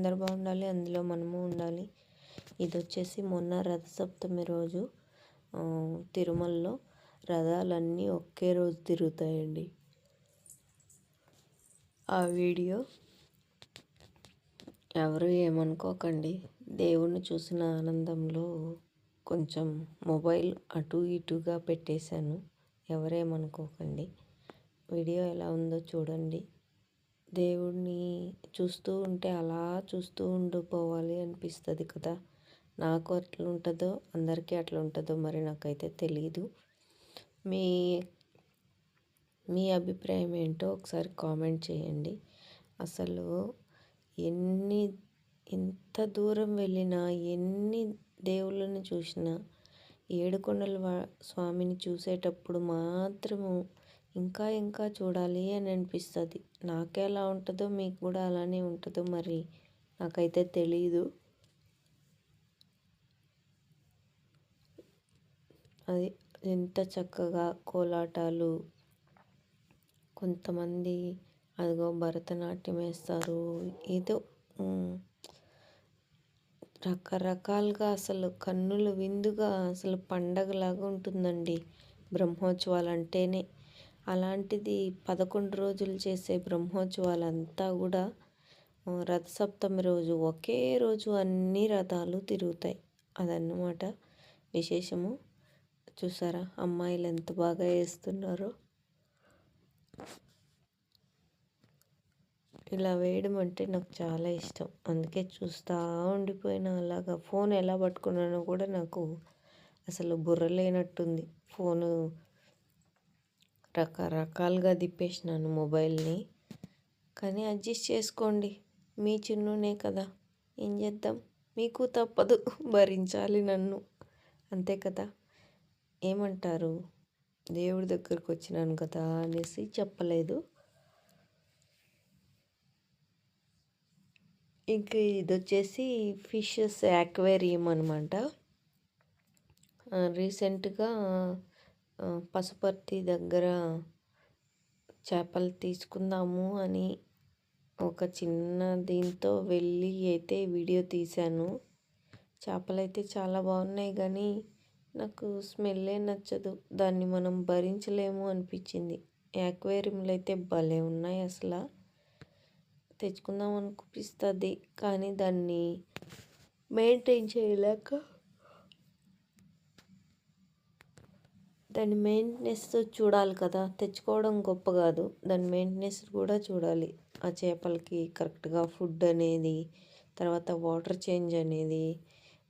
అందరు బాగుండాలి అందులో మనము ఉండాలి. ఇది వచ్చేసి మొన్న రథసప్తమి రోజు తిరుమలలో రథాలన్నీ ఒకే రోజు తిరుగుతాయండి. ఆ వీడియో ఎవరు ఏమనుకోకండి. దేవుణ్ణి చూసిన ఆనందంలో కొంచెం మొబైల్ అటు ఇటుగా పెట్టేశాను. ఎవరేమనుకోకండి. వీడియో ఎలా ఉందో చూడండి. దేవుడిని చూస్తూ ఉంటే అలా చూస్తూ ఉండిపోవాలి అనిపిస్తుంది కదా. నాకు అట్లా ఉంటుందో అందరికీ అట్లా ఉంటుందో మరి నాకైతే తెలియదు మీ మీ అభిప్రాయం ఏంటో ఒకసారి కామెంట్ చేయండి. అసలు ఎన్ని ఎంత దూరం వెళ్ళినా ఎన్ని దేవుళ్ళని చూసినా ఏడుకొండల స్వామిని చూసేటప్పుడు మాత్రము ఇంకా ఇంకా చూడాలి అని అనిపిస్తుంది. నాకే ఎలా ఉంటుందో మీకు కూడా అలానే ఉంటుందో మరి నాకైతే తెలియదు అది ఎంత చక్కగా కోలాటాలు కొంతమంది అదిగో భరతనాట్యం వేస్తారు. ఏదో రకరకాలుగా అసలు కన్నుల విందుగా అసలు పండగలాగా ఉంటుందండి. బ్రహ్మోత్సవాలు అంటేనే. అలాంటిది పదకొండు రోజులు చేసే బ్రహ్మోత్సవాలంతా కూడా రథసప్తమి రోజు ఒకే రోజు అన్ని రథాలు తిరుగుతాయి. అదన్నమాట విశేషము. చూసారా అమ్మాయిలు ఎంత బాగా వేస్తున్నారో. ఇలా వేయడం అంటే నాకు చాలా ఇష్టం. అందుకే చూస్తూ ఉండిపోయిన అలాగా. ఫోన్ ఎలా పట్టుకున్నానో కూడా నాకు అసలు బుర్ర లేనట్టుంది. ఫోను రకరకాలుగా తిప్పేసినాను మొబైల్ని. కానీ అడ్జస్ట్ చేసుకోండి. మీ చిన్నునే కదా. ఏం చేద్దాం? మీకు తప్పదు. భరించాలి నన్ను. అంతే కదా. ఏమంటారు? దేవుడి దగ్గరకు వచ్చినాను కదా అనేసి చెప్పలేదు. ఇంక ఇది వచ్చేసి ఫిషెస్ యాక్వేరియం అనమాట రీసెంట్గా పసుపర్తి దగ్గర చేపలు తీసుకుందాము అని ఒక చిన్న దీంతో వెళ్ళి అయితే వీడియో తీశాను. చేపలు అయితే చాలా బాగున్నాయి కానీ నాకు స్మెల్లే నచ్చదు. దాన్ని మనం భరించలేము అనిపించింది. యాక్వేరియంలు అయితే భలే ఉన్నాయి అసలు. తెచ్చుకుందాం అనిపిస్తుంది కానీ దాన్ని మెయింటైన్ చేయలేక దాని మెయింటెనెన్స్ చూడాలి కదా. తెచ్చుకోవడం గొప్ప కాదు. దాని మెయింటెనెన్స్ కూడా చూడాలి. ఆ చేపలకి కరెక్ట్గా ఫుడ్ అనేది తర్వాత వాటర్ చేంజ్ అనేది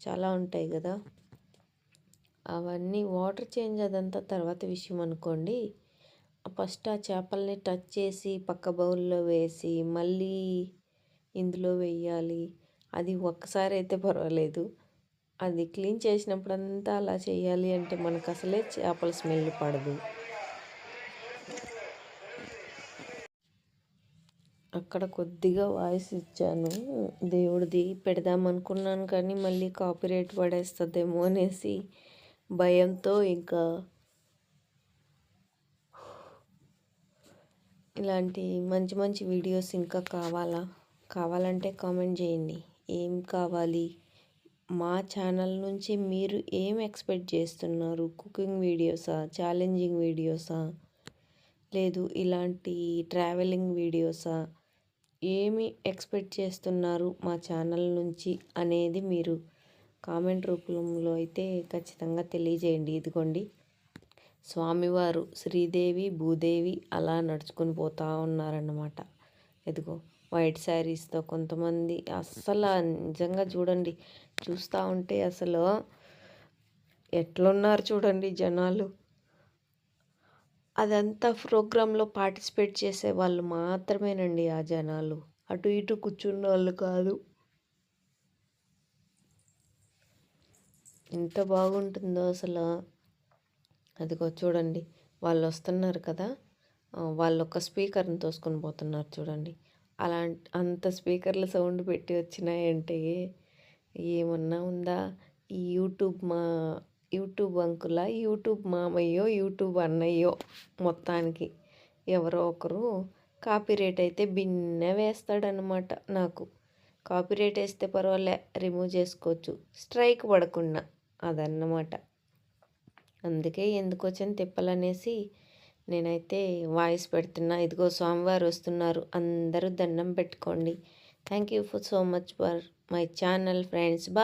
చాలా ఉంటాయి కదా. అవన్నీ వాటర్ చేంజ్ అదంతా తర్వాత విషయం అనుకోండి. ఫస్ట్ ఆ చేపల్ని టచ్ చేసి పక్క బౌల్లో వేసి మళ్ళీ ఇందులో వేయాలి. అది ఒక్కసారి అయితే పర్వాలేదు. అది క్లీన్ చేసినప్పుడంతా అలా చేయాలి అంటే మనకు అసలే చేపల స్మెల్ పడదు. అక్కడ కొద్దిగా వాయిస్ ఇచ్చాను. దేవుడిది పెడదాం అనుకున్నాను కానీ మళ్ళీ కాపీరేట్ పడేస్తుందేమో అనేసి భయంతో ఇంకా ఇలాంటి మంచి మంచి వీడియోస్ ఇంకా కావాలా? కావాలంటే కామెంట్ చేయండి. ఏం కావాలి? మా ఛానల్ నుంచి మీరు ఏం ఎక్స్పెక్ట్ చేస్తున్నారు? కుకింగ్ వీడియోసా? ఛాలెంజింగ్ వీడియోసా? లేదు ఇలాంటి ట్రావెలింగ్ వీడియోసా? ఏమి ఎక్స్పెక్ట్ చేస్తున్నారు మా ఛానల్ నుంచి అనేది మీరు కామెంట్ రూపంలో అయితే ఖచ్చితంగా తెలియజేయండి. ఇదిగోండి. స్వామివారు శ్రీదేవి భూదేవి అలా నడుచుకుని పోతూ ఉన్నారన్నమాట. ఇదిగో వైట్ శారీస్తో కొంతమంది అస్సలు నిజంగా చూడండి. చూస్తూ ఉంటే అసలు ఎట్లున్నారు చూడండి జనాలు. అదంతా ప్రోగ్రాంలో పార్టిసిపేట్ చేసే వాళ్ళు మాత్రమేనండి ఆ జనాలు. అటు ఇటు కూర్చున్న వాళ్ళు కాదు. ఎంత బాగుంటుందో అసలు. అదిగో చూడండి వాళ్ళు వస్తున్నారు కదా. వాళ్ళు ఒక స్పీకర్ని తోసుకొని పోతున్నారు చూడండి. అలా అంత స్పీకర్ల సౌండ్ పెట్టి వచ్చినాయంటే ఏమన్నా ఉందా? ఈ యూట్యూబ్ మా యూట్యూబ్ అంకుల యూట్యూబ్ మామయ్యో యూట్యూబ్ అన్నయ్యో మొత్తానికి ఎవరో ఒకరు కాపీ రేట్ అయితే భిన్న వేస్తాడనమాట నాకు. కాపీరేట్ వేస్తే పర్వాలే రిమూవ్ చేసుకోవచ్చు. స్ట్రైక్ పడకుండా అదన్నమాట. అందుకే ఎందుకు వచ్చిన తిప్పలనేసి నేనైతే వాయిస్ పెడుతున్నా. ఇదిగో స్వామివారు వస్తున్నారు. అందరూ దండం పెట్టుకోండి. Thank you for so much for my channel friends bye